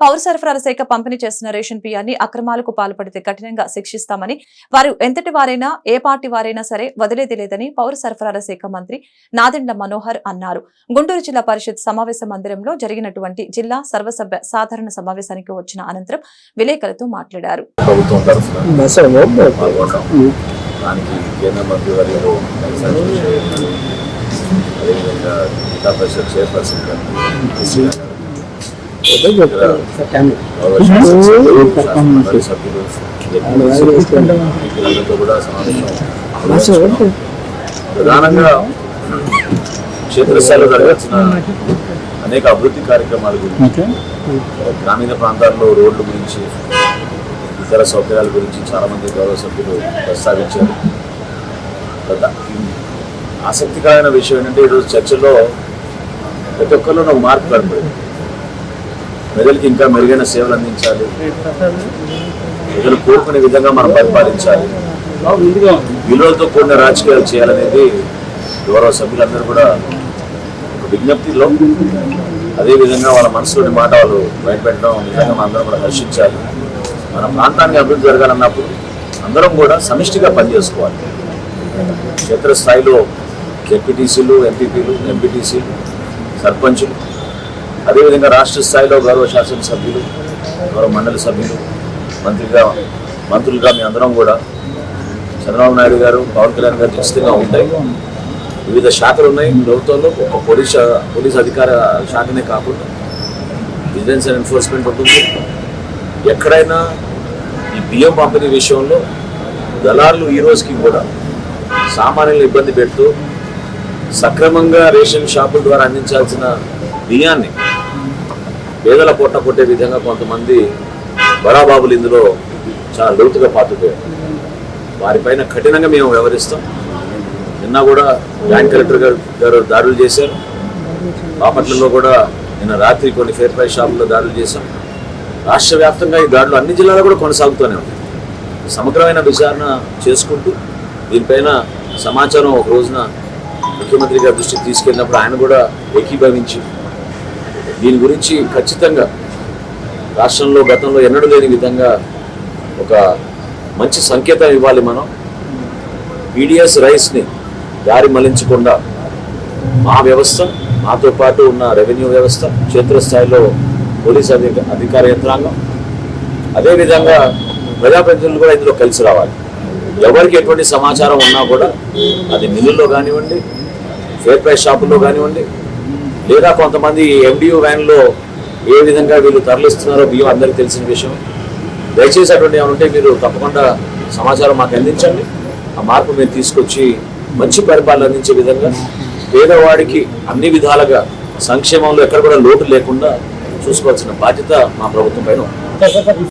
పౌర సరఫరాల శాఖ పంపిణీ చేస్తున్న రేషన్ బియ్యాన్ని అక్రమాలకు పాల్పడితే కఠినంగా శిక్షిస్తామని వారు ఎంతటి వారైనా ఏ పార్టీ వారైనా సరే వదిలేది లేదని పౌర సరఫరాల శాఖ మంత్రి నాదెండ్ల మనోహర్ అన్నారు. గుంటూరు జిల్లా పరిషత్ సమావేశ మందిరంలో జరిగినటువంటి జిల్లా సర్వసభ్య సాధారణ సమావేశానికి వచ్చిన అనంతరం విలేకరులతో మాట్లాడారు. అదేవిధంగా జిల్లా పరిషత్ చైర్పర్సన్ ప్రధానంగా క్షేత్రస్థాయిలో జరగాల్సిన అనేక అభివృద్ధి కార్యక్రమాల గురించి గ్రామీణ ప్రాంతాల్లో రోడ్ల గురించి ఇతర సౌకర్యాల గురించి చాలా మంది గౌరవ సభ్యులు ప్రస్తావించారు. ఆసక్తికరమైన విషయం ఏంటంటే ఈరోజు చర్చలో ప్రతి ఒక్కరిలో ఒక మార్పు కనపడింది ప్రజలకి ఇంకా మెరుగైన సేవలు అందించాలి. ప్రజలు కోరుకునే విధంగా మనం పరిపాలించాలి. విలువలతో కూడిన రాజకీయాలు చేయాలనేది గౌరవ సభ్యులందరూ కూడా విజ్ఞప్తిలో అదేవిధంగా వాళ్ళ మనసులోని మాట వాళ్ళు బయటపెట్టడం నిజంగా మనందరం కూడా హర్షించాలి. మన ప్రాంతానికి అభివృద్ధి జరగాలన్నప్పుడు అందరం కూడా సమిష్టిగా పనిచేసుకోవాలి. క్షేత్రస్థాయిలో జెడ్పీటీసీలు ఎంపీపీలు ఎంపీటీసీలు సర్పంచులు అదేవిధంగా రాష్ట్ర స్థాయిలో గౌరవ శాసనసభ్యులు గౌరవ మండలి సభ్యులు మంత్రిగా మంత్రులుగా మీ అందరం కూడా చంద్రబాబు నాయుడు గారు పవన్ కళ్యాణ్ గారు ఖచ్చితంగా ఉంటాయి. వివిధ శాఖలు ఉన్నాయి. ప్రభుత్వంలో ఒక పోలీస్ పోలీస్ అధికార శాఖనే కాకుండా విజిలెన్స్ అండ్ ఎన్ఫోర్స్మెంట్ ఉంటుంది. ఎక్కడైనా ఈ బియ్యం పంపిణీ విషయంలో దళారులు ఈ రోజుకి కూడా సామాన్యులు ఇబ్బంది పెడుతూ సక్రమంగా రేషన్ షాపుల ద్వారా అందించాల్సిన బియ్యాన్ని పేదల పొట్ట కొట్టే విధంగా కొంతమంది బడాబాబులు ఇందులో చాలా లోతుగా పాతుపోయారు. వారిపైన కఠినంగా మేము వ్యవహరిస్తాం. నిన్న కూడా జాయింట్ కలెక్టర్ గారు గారు దాడులు చేశారు. బాపట్లలో కూడా నిన్న రాత్రి కొన్ని ఫేర్ ప్రైస్ షాపుల్లో దాడులు చేశాం. రాష్ట్ర వ్యాప్తంగా ఈ దాడులు అన్ని జిల్లాలో కూడా కొనసాగుతూనే ఉన్నాయి. సమగ్రమైన విచారణ చేసుకుంటూ దీనిపైన సమాచారం ఒక రోజున ముఖ్యమంత్రి గారి దృష్టికి తీసుకెళ్ళినప్పుడు ఆయన కూడా ఏకీభవించి దీని గురించి ఖచ్చితంగా రాష్ట్రంలో గతంలో ఎన్నడూ లేని విధంగా ఒక మంచి సంకేతం ఇవ్వాలి మనం. పీడిఎస్ రైస్ని దారి మళ్ళించకుండా మా వ్యవస్థ మాతో పాటు ఉన్న రెవెన్యూ వ్యవస్థ క్షేత్రస్థాయిలో పోలీస్ అధిక అధికార యంత్రాంగం అదేవిధంగా ప్రజాప్రతినిధులు కూడా ఇందులో కలిసి రావాలి. ఎవరికి ఎటువంటి సమాచారం ఉన్నా కూడా అది మిల్లుల్లో కానివ్వండి ఫేర్ ప్రైస్ షాపుల్లో కానివ్వండి లేదా కొంతమంది ఎండియూ వ్యాన్లో ఏ విధంగా వీళ్ళు తరలిస్తున్నారో బియ్యం అందరికీ తెలిసిన విషయం. దయచేసి అటువంటి ఏమైనా ఉంటే మీరు తప్పకుండా సమాచారం మాకు అందించండి. ఆ మార్పు మేము తీసుకొచ్చి మంచి పరిపాలన అందించే విధంగా పేదవాడికి అన్ని విధాలుగా సంక్షేమంలో ఎక్కడ కూడా లోటు లేకుండా చూసుకోవాల్సిన బాధ్యత మా ప్రభుత్వం పైన